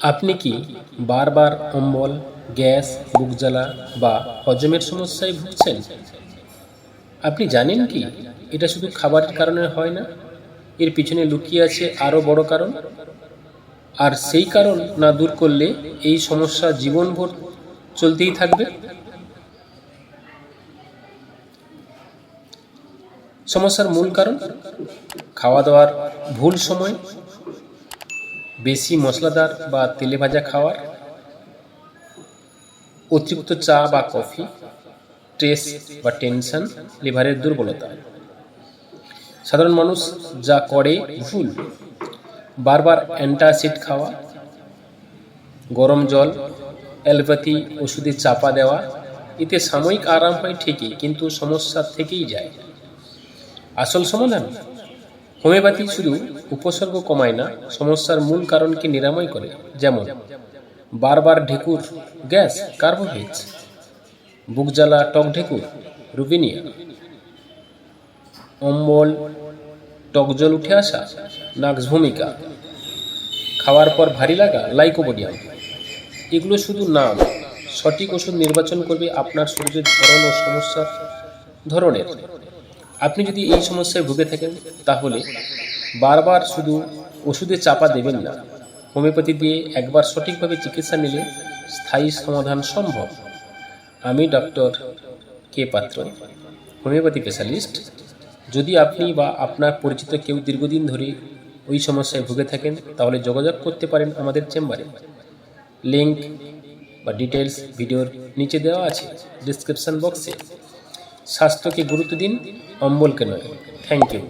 আপনি কি বারবার অম্বল, গ্যাস, বুক জ্বালা বা হজমের সমস্যায় ভুগছেন? আপনি জানেন কি এটা শুধু খাবারের কারণে হয় না, এর পিছনে লুকিয়ে আছে আরও বড় কারণ? আর সেই কারণ না দূর করলে এই সমস্যা জীবনভর চলতেই থাকবে? সমস্যার মূল কারণ? খাওয়া দাওয়ার ভুল সময়? বেশি মশলাদার বা তেলে ভাজা খাওয়ার, অতিরিক্ত চা বা কফি স্ট্রেস বা টেনশন লিভারের দুর্বলতা। সাধারণ মানুষ যা করে ভুল, বারবার অ্যান্টাসিড খাওয়া, গরম জল, অ্যালোপ্যাথি ওষুধে চাপা দেওয়া, এতে সাময়িক আরাম হয় ঠিকই, কিন্তু সমস্যা থেকেই যায়। আসল সমাধান? হোমিওপ্যাথি শুধু উপসর্গ কমায় না, সমস্যার মূল কারণকে নিরাময় করে। যেমন, বারবার ঢেকুর, গ্যাস, কার্বোহাইড্রেট, বুক জ্বালা, টক ঢেকুর, রুবিনিয়া, অম্বল, টক জল উঠে আসা নাক্স ভূমিকা খাওয়ার পর ভারী লাগা লাইকোবোডিয়াম এগুলো শুধু নাম সঠিক ওষুধ নির্বাচন করবে আপনার শরীরের ধরন ও সমস্যার ধরনের। আপনি যদি এই সমস্যায় ভুগে থাকেন, তাহলে বারবার শুধু ওষুধে চাপা দেবেন না, হোমিওপ্যাথি দিয়ে একবার সঠিকভাবে চিকিৎসা নিলে স্থায়ী সমাধান সম্ভব। আমি ডক্টর কে পাত্র, হোমিওপ্যাথি স্পেশালিস্ট। যদি আপনি বা আপনার পরিচিত কেউ দীর্ঘদিন ধরে ওই সমস্যায় ভুগে থাকেন, তাহলে যোগাযোগ করতে পারেন আমাদের চেম্বারে। লিঙ্ক বা ডিটেলস ভিডিওর নিচে দেওয়া আছে, ডিসক্রিপশন বক্সে। স্বাস্থ্যকে গুরুত্ব দিন অম্বলকে নয়। Thank you